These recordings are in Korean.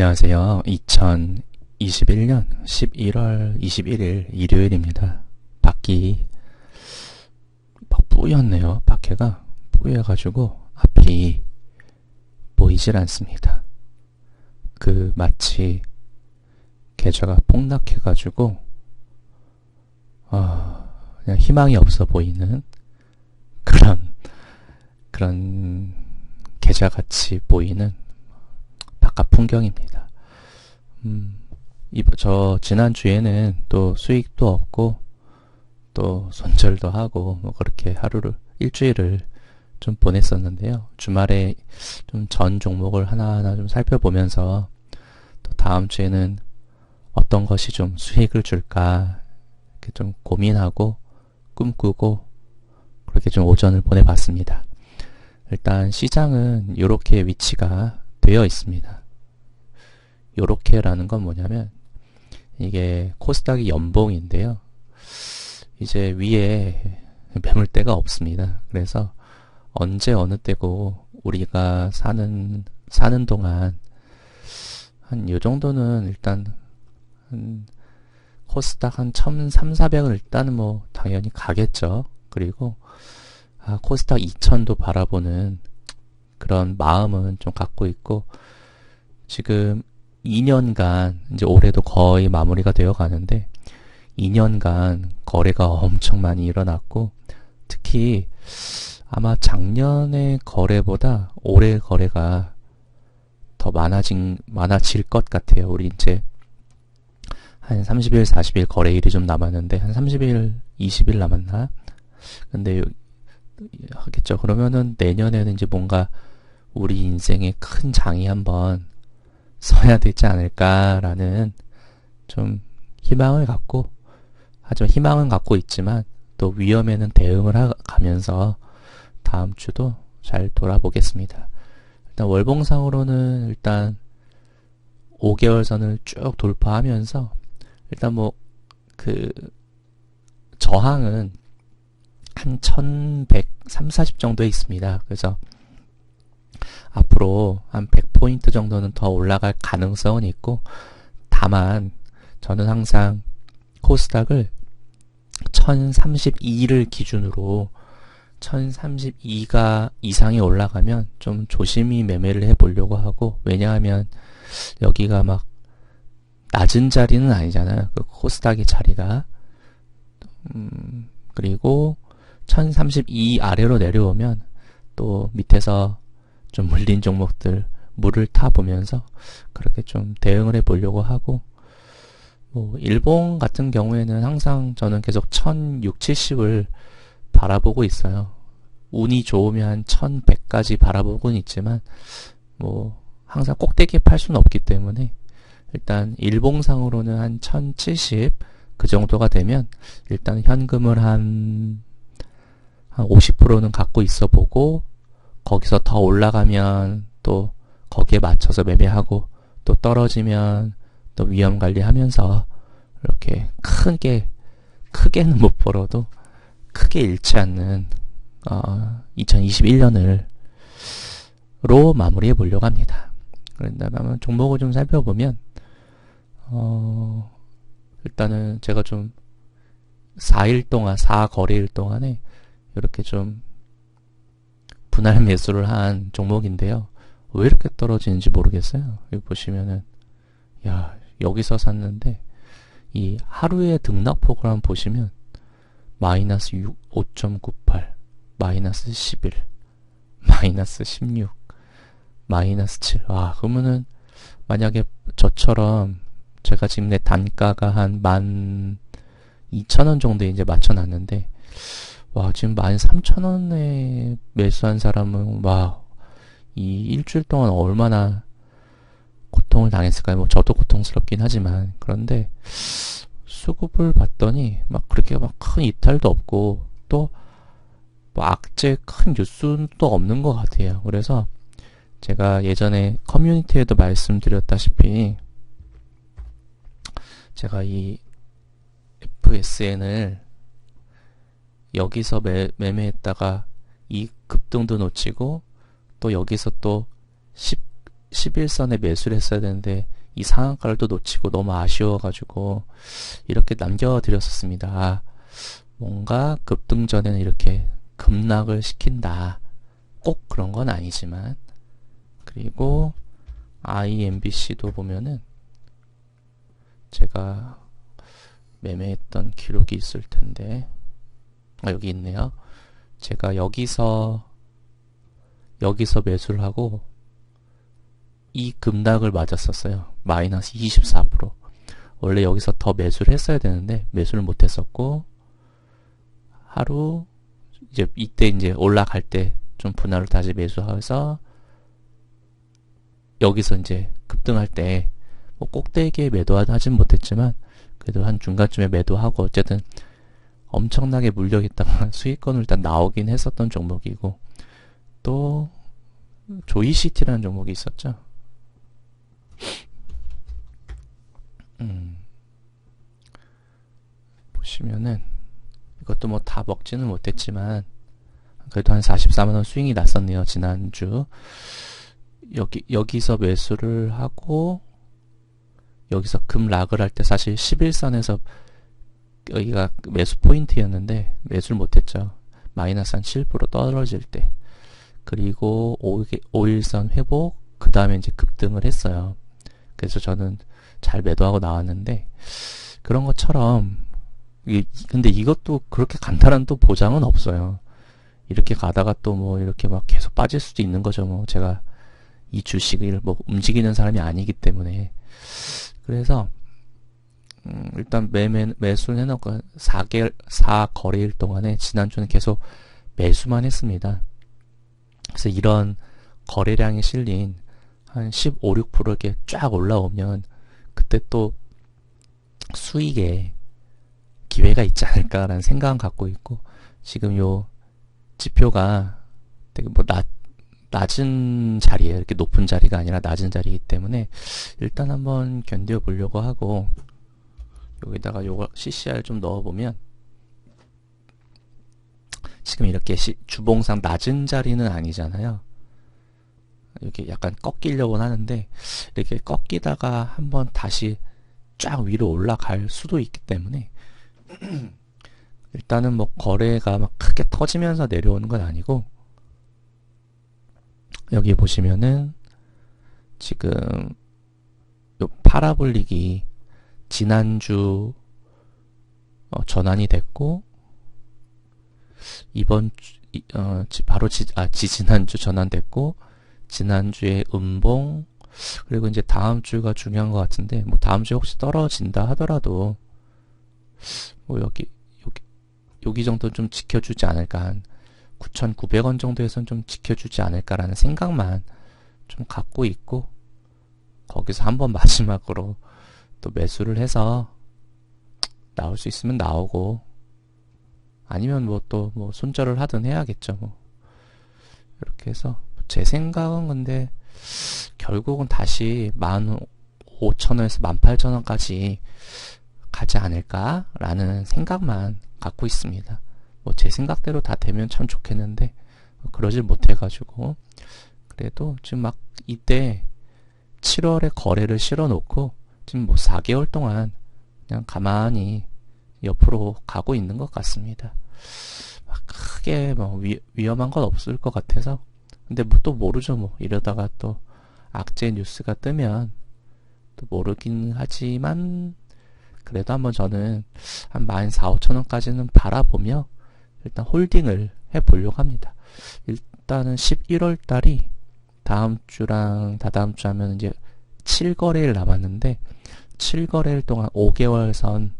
안녕하세요. 2021년 11월 21일 일요일입니다. 밖이 막 뿌였네요. 밖에가 뿌여가지고 앞이 보이질 않습니다. 그 마치 계좌가 폭락해가지고 어, 그냥 희망이 없어 보이는 그런 그런 계좌같이 보이는 바깥 풍경입니다. 음, 저 지난주에는 또 수익도 없고 또 손절도 하고 뭐 그렇게 하루를 일주일을 좀 보냈었는데요. 주말에 좀 전 종목을 하나하나 좀 살펴보면서 또 다음 주에는 어떤 것이 좀 수익을 줄까 이렇게 좀 고민하고 꿈꾸고 그렇게 좀 오전을 보내봤습니다. 일단 시장은 이렇게 위치가 되어 있습니다. 요렇게라는 건 뭐냐면 이게 코스닥이 연봉인데요. 이제 위에 매물대가 없습니다. 그래서 언제 어느 때고 우리가 사는 사는 동안 한 요 정도는 일단 한 코스닥 한 1,300, 400은 일단은 뭐 당연히 가겠죠. 그리고 아, 코스닥 2,000도 바라보는 그런 마음은 좀 갖고 있고 지금 2년간 이제 올해도 거의 마무리가 되어 가는데 2년간 거래가 엄청 많이 일어났고 특히 아마 작년의 거래보다 올해 거래가 더 많아진 많아질 것 같아요. 우리 이제 한 30일, 40일 거래일이 좀 남았는데 한 30일, 20일 남았나? 근데 하겠죠. 그러면은 내년에는 이제 뭔가 우리 인생에 큰 장이 한번 서야 되지 않을까라는 좀 희망을 갖고 하지만 희망은 갖고 있지만 또 위험에는 대응을 하, 가면서 다음 주도 잘 돌아보겠습니다. 일단 월봉상으로는 일단 5개월 선을 쭉 돌파하면서 일단 뭐 그 저항은 한 1130, 40 정도에 있습니다. 그래서 앞으로 한 100 포인트 정도는 더 올라갈 가능성은 있고 다만 저는 항상 코스닥을 1032를 기준으로 1032가 이상이 올라가면 좀 조심히 매매를 해 보려고 하고 왜냐하면 여기가 막 낮은 자리는 아니잖아요. 그 코스닥의 자리가 음, 그리고 1032 아래로 내려오면 또 밑에서 좀 물린 종목들 물을 타 보면서 그렇게 좀 대응을 해 보려고 하고 뭐 일본 같은 경우에는 항상 저는 계속 1600, 70을 바라보고 있어요. 운이 좋으면 1100까지 바라보고는 있지만 뭐 항상 꼭대기에 팔 수는 없기 때문에 일단 일봉상으로는 한 1070 그 정도가 되면 일단 현금을 한, 한 50%는 갖고 있어 보고 거기서 더 올라가면 또 거기에 맞춰서 매매하고 또 떨어지면 또 위험 관리하면서 이렇게 크게 크게는 못 벌어도 크게 잃지 않는 어, 2021년을 로 마무리해 보려고 합니다. 그런다면 종목을 좀 살펴보면 어, 일단은 제가 좀 4일 동안 4거래일 동안에 이렇게 좀 분할 매수를 한 종목인데요. 왜 이렇게 떨어지는지 모르겠어요. 여기 보시면은 야 여기서 샀는데 이 하루의 등락폭을 한번 보시면 마이너스 6, 5.98 마이너스 11 마이너스 16 마이너스 7 아, 그러면은 만약에 저처럼 제가 지금 내 단가가 한 만 2천원 정도에 이제 맞춰놨는데 와, 지금 13,000원에 매수한 사람은, 와, 이 일주일 동안 얼마나 고통을 당했을까요? 뭐, 저도 고통스럽긴 하지만, 그런데, 수급을 봤더니, 막 그렇게 막 큰 이탈도 없고, 또, 뭐, 악재 큰 뉴스도 없는 것 같아요. 그래서, 제가 예전에 커뮤니티에도 말씀드렸다시피, 제가 이 FSN을 여기서 매, 매매했다가 이 급등도 놓치고 또 여기서 또 10, 11선에 매수를 했어야 되는데 이 상한가를 또 놓치고 너무 아쉬워가지고 이렇게 남겨드렸었습니다. 뭔가 급등 전에는 이렇게 급락을 시킨다. 꼭 그런 건 아니지만 그리고 IMBC도 보면은 제가 매매했던 기록이 있을 텐데 아, 여기 있네요. 제가 여기서 여기서 매수를 하고 이 급락을 맞았었어요. 마이너스 24%. 원래 여기서 더 매수를 했어야 되는데 매수를 못 했었고 하루 이제 이때 이제 올라갈 때 좀 분할을 다시 매수해서 여기서 이제 급등할 때 뭐 꼭대기에 매도하진 못했지만 그래도 한 중간쯤에 매도하고 어쨌든 엄청나게 물려있다가 수익권을 일단 나오긴 했었던 종목이고 또 조이시티라는 종목이 있었죠. 음. 보시면은 이것도 뭐 다 먹지는 못했지만 그래도 한 44만원 스윙이 났었네요. 지난주 여기 여기서 매수를 하고 여기서 급락을 할 때 사실 11선에서 여기가 매수 포인트였는데 매수를 못했죠. 마이너스 한 7% 떨어질 때 그리고 5일선 회복 그 다음에 이제 급등을 했어요. 그래서 저는 잘 매도하고 나왔는데 그런 것처럼 근데 이것도 그렇게 간단한 또 보장은 없어요. 이렇게 가다가 또 뭐 이렇게 막 계속 빠질 수도 있는 거죠. 뭐 제가 이 주식을 뭐 움직이는 사람이 아니기 때문에 그래서 음, 일단 매매 매수를 해놓고 4개 4거래일 동안에 지난주는 계속 매수만 했습니다. 그래서 이런 거래량이 실린 한 15, 6% 이렇게 쫙 올라오면 그때 또 수익에 기회가 있지 않을까라는 생각은 갖고 있고 지금 요 지표가 되게 뭐 낮, 낮은 자리에 이렇게 높은 자리가 아니라 낮은 자리이기 때문에 일단 한번 견뎌 보려고 하고 여기다가 요거 CCR 좀 넣어보면 지금 이렇게 시, 주봉상 낮은 자리는 아니잖아요. 이렇게 약간 꺾이려고 하는데 이렇게 꺾이다가 한번 다시 쫙 위로 올라갈 수도 있기 때문에 일단은 뭐 거래가 막 크게 터지면서 내려오는 건 아니고 여기 보시면은 지금 요 파라볼릭이 지난주 어, 전환이 됐고 이번 주, 어, 바로 지, 아, 지지난주 전환됐고 지난주에 음봉 그리고 이제 다음 주가 중요한 것 같은데 뭐 다음 주에 혹시 떨어진다 하더라도 뭐 여기 여기 여기 정도 좀 지켜주지 않을까. 한 9,900원 정도에선 좀 지켜주지 않을까라는 생각만 좀 갖고 있고 거기서 한번 마지막으로 또 매수를 해서 나올 수 있으면 나오고 아니면 뭐 또뭐 뭐 손절을 하든 해야겠죠 뭐 이렇게 해서 제 생각은 근데 결국은 다시 15,000원에서 18,000원까지 가지 않을까라는 생각만 갖고 있습니다. 뭐 제 생각대로 다 되면 참 좋겠는데 뭐 그러질 못해가지고 그래도 지금 막 이때 7월에 거래를 실어 놓고 지금 뭐 4개월 동안 그냥 가만히 옆으로 가고 있는 것 같습니다. 막 크게 뭐 위, 위험한 건 없을 것 같아서 근데 뭐 또 모르죠 뭐 이러다가 또 악재 뉴스가 뜨면 또 모르긴 하지만 그래도 한번 저는 한 14,5천원까지는 바라보며 일단 홀딩을 해보려고 합니다. 일단은 11월 달이 다음 주랑 다다음 주 하면 이제 7거래일 남았는데 7거래일 동안 5개월 선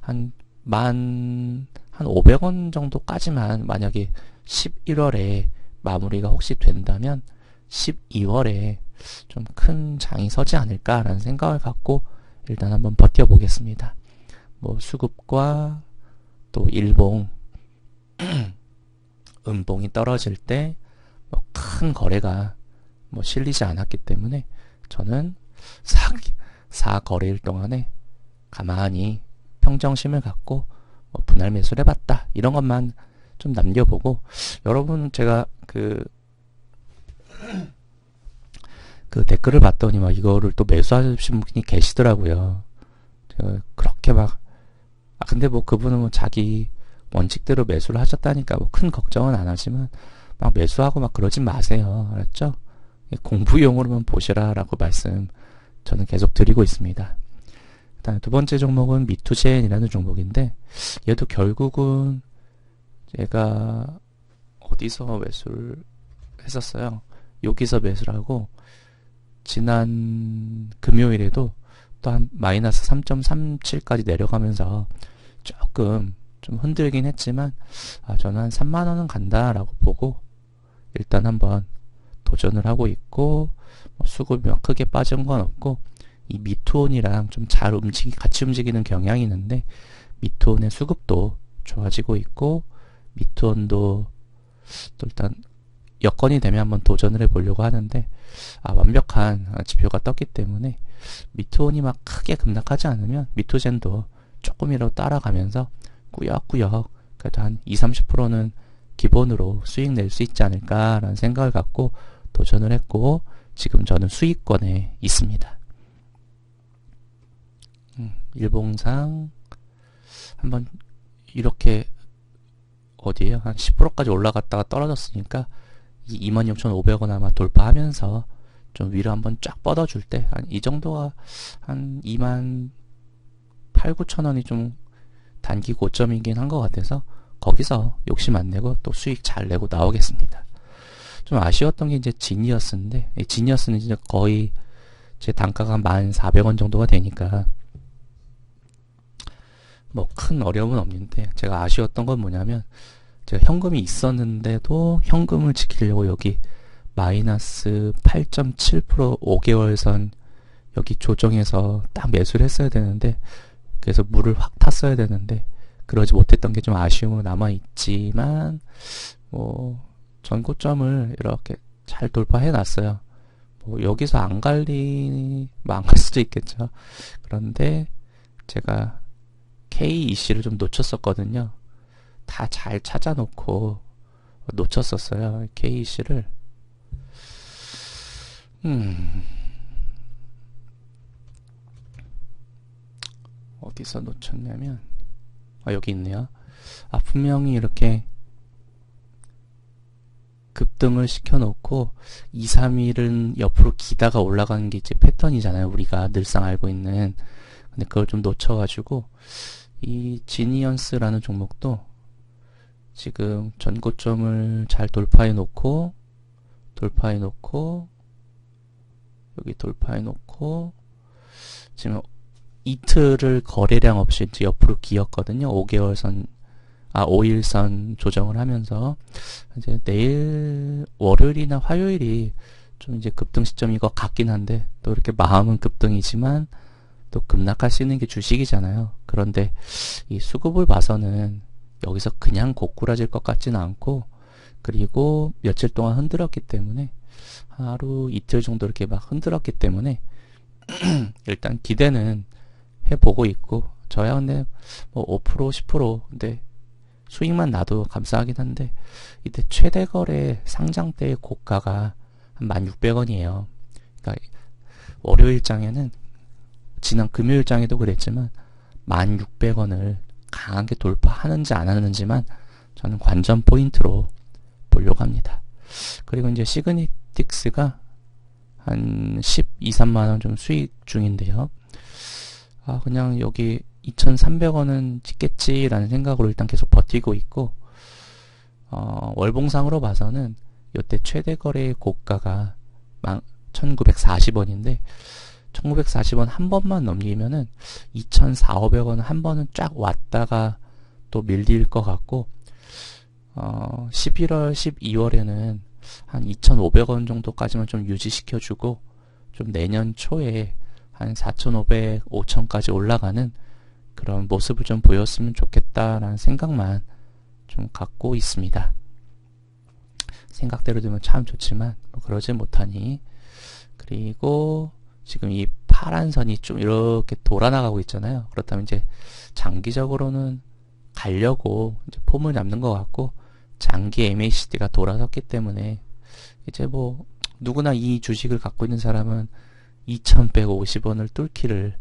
한 만, 한 500원 정도까지만 만약에 11월에 마무리가 혹시 된다면 12월에 좀 큰 장이 서지 않을까라는 생각을 갖고 일단 한번 버텨보겠습니다. 뭐 수급과 또 일봉, 음봉이 떨어질 때 뭐 큰 거래가 뭐 실리지 않았기 때문에 저는 4, 4거래일 동안에 가만히 평정심을 갖고 뭐 분할 매수를 해봤다 이런 것만 좀 남겨보고 여러분 제가 그 그 댓글을 봤더니 막 이거를 또 매수하신 분이 계시더라고요. 제가 그렇게 막, 아, 근데 뭐 그분은 뭐 자기 원칙대로 매수를 하셨다니까 뭐 큰 걱정은 안 하지만 막 매수하고 막 그러진 마세요. 알았죠? 공부용으로만 보시라라고 말씀 저는 계속 드리고 있습니다. 그다음에 두 번째 종목은 미투젠이라는 종목인데 얘도 결국은 제가 어디서 매수를 했었어요. 여기서 매수를 하고 지난 금요일에도 또 한 마이너스 3.37까지 내려가면서 조금 좀 흔들긴 했지만 아 저는 한 3만 원은 간다라고 보고 일단 한번 도전을 하고 있고 뭐 수급이 막 크게 빠진 건 없고 이 미투온이랑 좀 잘 움직이 같이 움직이는 경향이 있는데 미투온의 수급도 좋아지고 있고 미투온도 또 일단 여건이 되면 한번 도전을 해보려고 하는데 아, 완벽한 지표가 떴기 때문에 미투온이 막 크게 급락하지 않으면 미투젠도 조금이라도 따라가면서 꾸역꾸역 그래도 한 2, 30%는 기본으로 수익 낼 수 있지 않을까라는 생각을 갖고 도전을 했고 지금 저는 수익권에 있습니다. 음, 일봉상 한번 이렇게 어디에요? 한 10%까지 올라갔다가 떨어졌으니까 이 26,500원 아마 돌파하면서 좀 위로 한번 쫙 뻗어줄 때 한 이 정도가 한 2만 8, 9천 원이 좀 단기 고점이긴 한 것 같아서 거기서 욕심 안 내고 또 수익 잘 내고 나오겠습니다. 좀 아쉬웠던 게 이제 지니어스인데 지니어스는 이제 거의 제 단가가 1,400원 정도가 되니까 뭐 큰 어려움은 없는데 제가 아쉬웠던 건 뭐냐면 제가 현금이 있었는데도 현금을 지키려고 여기 마이너스 8.7% 5개월 선 여기 조정해서 딱 매수를 했어야 되는데 그래서 물을 확 탔어야 되는데 그러지 못했던 게 좀 아쉬움으로 남아 있지만 뭐 전고점을 이렇게 잘 돌파해 놨어요. 뭐 여기서 안 갈리 뭐안갈 수도 있겠죠. 그런데 제가 KEC를 좀 놓쳤었거든요. 다 잘 찾아놓고 놓쳤었어요. KEC를 음 어디서 놓쳤냐면 아 여기 있네요. 아 분명히 이렇게 급등을 시켜놓고 2, 3일은 옆으로 기다가 올라가는 게 이제 패턴이잖아요. 우리가 늘상 알고 있는. 근데 그걸 좀 놓쳐가지고 이 지니언스라는 종목도 지금 전고점을 잘 돌파해 놓고 돌파해 놓고 여기 돌파해 놓고 지금 이틀을 거래량 없이 이제 옆으로 기었거든요. 5개월 선, 아, 5일 선 조정을 하면서, 이제 내일, 월요일이나 화요일이 좀 이제 급등 시점인 것 같긴 한데, 또 이렇게 마음은 급등이지만, 또 급락할 수 있는 게 주식이잖아요. 그런데 이 수급을 봐서는 여기서 그냥 고꾸라질 것 같지는 않고, 그리고 며칠 동안 흔들었기 때문에, 하루 이틀 정도 이렇게 막 흔들었기 때문에, 일단 기대는 해보고 있고 저야 근데 뭐 5% 10% 근데 수익만 나도 감사하긴 한데 이때 최대 거래 상장 때의 고가가 한 1,600원이에요. 그러니까 월요일장에는 지난 금요일장에도 그랬지만 1,600원을 강하게 돌파하는지 안 하는지만 저는 관전 포인트로 보려고 합니다. 그리고 이제 시그니틱스가 한 12, 3만 원 좀 수익 중인데요. 아, 그냥 여기 2,300원은 찍겠지라는 생각으로 일단 계속 버티고 있고, 어, 월봉상으로 봐서는 이때 최대 거래의 고가가 1,940원인데, 1,940원 한 번만 넘기면은 2,400원 한 번은 쫙 왔다가 또 밀릴 것 같고, 어, 11월, 12월에는 한 2,500원 정도까지만 좀 유지시켜주고, 좀 내년 초에 한 4,500, 5,000까지 올라가는 그런 모습을 좀 보였으면 좋겠다라는 생각만 좀 갖고 있습니다. 생각대로 되면 참 좋지만 뭐 그러지 못하니 그리고 지금 이 파란 선이 좀 이렇게 돌아나가고 있잖아요. 그렇다면 이제 장기적으로는 가려고 이제 폼을 잡는 것 같고 장기 MACD가 돌아섰기 때문에 이제 뭐 누구나 이 주식을 갖고 있는 사람은 2,150원을 뚫기를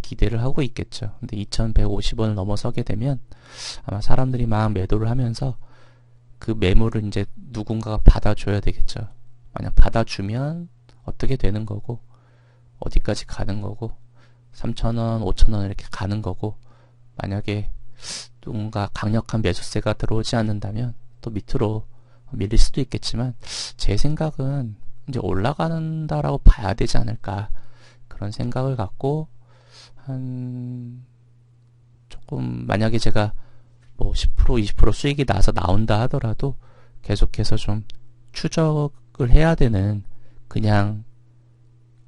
기대를 하고 있겠죠. 근데 2,150원을 넘어서게 되면 아마 사람들이 막 매도를 하면서 그 매물을 이제 누군가가 받아줘야 되겠죠. 만약 받아주면 어떻게 되는 거고, 어디까지 가는 거고, 3,000원, 5,000원 이렇게 가는 거고, 만약에 누군가 강력한 매수세가 들어오지 않는다면 또 밑으로 밀릴 수도 있겠지만, 제 생각은 이제 올라간다라고 봐야 되지 않을까. 그런 생각을 갖고, 한, 조금, 만약에 제가 뭐 10%, 20% 수익이 나서 나온다 하더라도 계속해서 좀 추적을 해야 되는 그냥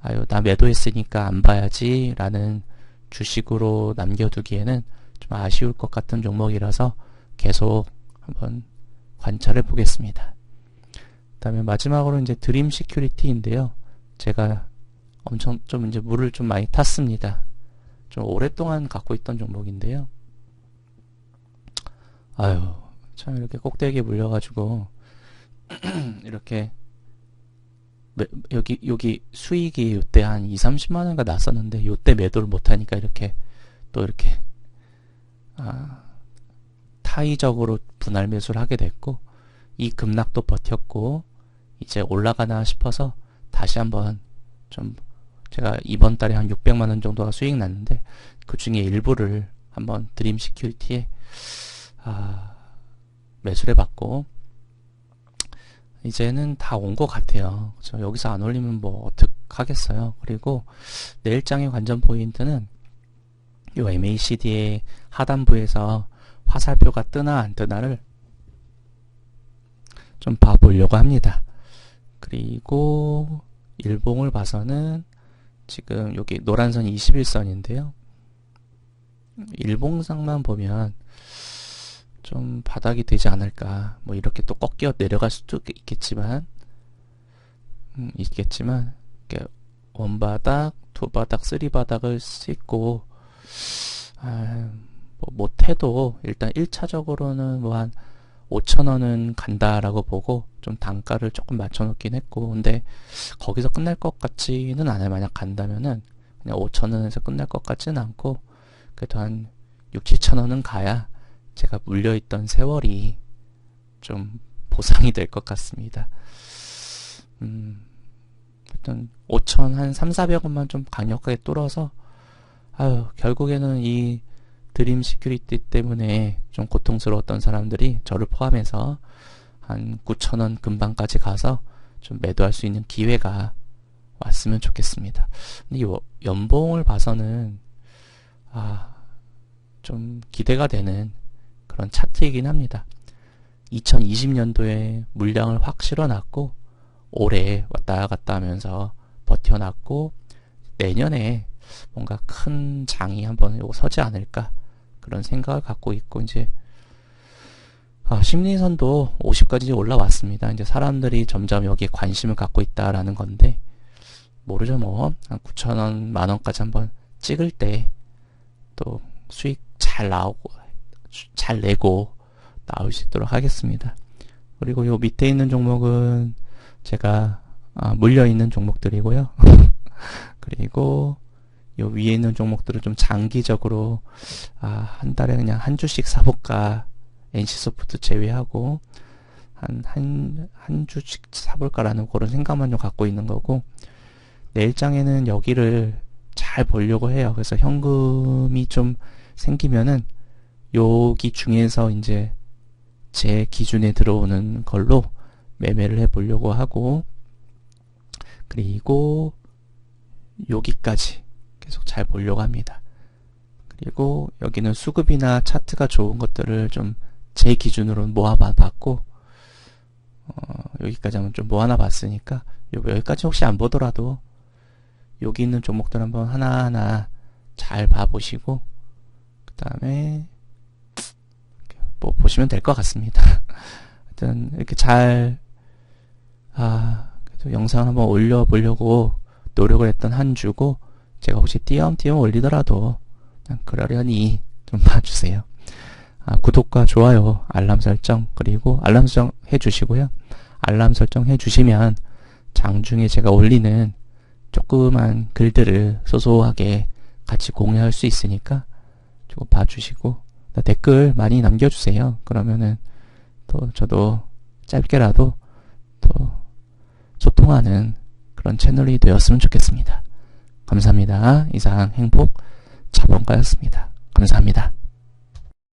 아유 나 매도했으니까 안 봐야지 라는 주식으로 남겨두기에는 좀 아쉬울 것 같은 종목이라서 계속 한번 관찰해 보겠습니다. 그 다음에 마지막으로 이제 드림 시큐리티인데요. 제가 엄청 좀 이제 물을 좀 많이 탔습니다. 좀 오랫동안 갖고 있던 종목인데요. 아유, 참 이렇게 꼭대기에 물려가지고 이렇게 여기 여기 수익이 요때 한 2, 30만 원가 났었는데 요때 매도를 못 하니까 이렇게 또 이렇게 아, 타이적으로 분할 매수를 하게 됐고 이 급락도 버텼고 이제 올라가나 싶어서 다시 한번 좀 제가 이번 달에 한 600만 원 정도가 수익 났는데 그 중에 일부를 한번 드림 시큐리티에 아, 매수를 받고 이제는 다 온 것 같아요. 그렇죠? 여기서 안 올리면 뭐 어떡 하겠어요. 그리고 내일장의 관전 포인트는 이 MACD의 하단부에서 화살표가 뜨나 안 뜨나를 좀 봐보려고 합니다. 그리고 일봉을 봐서는 지금 여기 노란선 21선인데요. 일봉상만 보면 좀 바닥이 되지 않을까. 뭐 이렇게 또 꺾여 내려갈 수도 있겠지만, 음, 있겠지만, 이렇게 원바닥, 두바닥, 쓰리바닥을 씻고, 아, 뭐 못해도 일단 1차적으로는 뭐 한 5천원은 간다라고 보고 좀 단가를 조금 맞춰놓긴 했고, 근데 거기서 끝날 것 같지는 않아요. 만약 간다면은 그냥 5천원에서 끝날 것 같지는 않고, 그래도 한 6, 7천원은 가야 제가 물려있던 세월이 좀 보상이 될 것 같습니다. 음, 일단 5천 한 3, 400원만 좀 강력하게 뚫어서 아유, 결국에는 이 드림 시큐리티 때문에 좀 고통스러웠던 사람들이 저를 포함해서 한 9천원 금방까지 가서 좀 매도할 수 있는 기회가 왔으면 좋겠습니다. 근데 이 연봉을 봐서는 아, 좀 기대가 되는 그런 차트이긴 합니다. 2020년도에 물량을 확 실어놨고 올해 왔다 갔다 하면서 버텨놨고 내년에 뭔가 큰 장이 한번 서지 않을까 그런 생각을 갖고 있고 이제 아, 심리선도 50까지 올라왔습니다. 이제 사람들이 점점 여기에 관심을 갖고 있다라는 건데 모르죠 뭐 한 9천 원 만 원까지 한번 찍을 때 또 수익 잘 나오고 잘 내고 나올 수 있도록 하겠습니다. 그리고 요 밑에 있는 종목은 제가 아, 물려 있는 종목들이고요. 그리고 요 위에 있는 종목들은 좀 장기적으로 아, 한 달에 그냥 한 주씩 사볼까 NC소프트 제외하고 한 한 한 주씩 사볼까라는 그런 생각만 좀 갖고 있는 거고 내일장에는 여기를 잘 보려고 해요. 그래서 현금이 좀 생기면은 여기 중에서 이제 제 기준에 들어오는 걸로 매매를 해 보려고 하고 그리고 여기까지 계속 잘 보려고 합니다. 그리고 여기는 수급이나 차트가 좋은 것들을 좀 제 기준으로 모아봐 봤고 어, 여기까지 한번 좀 모아놔 봤으니까 여기까지 혹시 안 보더라도 여기 있는 종목들 한번 하나하나 잘 봐보시고 그 다음에 뭐 보시면 될 것 같습니다. 하여튼 이렇게 잘 아, 그래도 영상 한번 올려보려고 노력을 했던 한 주고 제가 혹시 띄엄띄엄 올리더라도 그냥 그러려니 좀 봐주세요. 아, 구독과 좋아요, 알람 설정 그리고 알람 설정 해주시고요. 알람 설정 해주시면 장중에 제가 올리는 조그만 글들을 소소하게 같이 공유할 수 있으니까 조금 봐주시고 댓글 많이 남겨주세요. 그러면은 또 저도 짧게라도 또 소통하는 그런 채널이 되었으면 좋겠습니다. 감사합니다. 이상 행복 자본가였습니다. 감사합니다.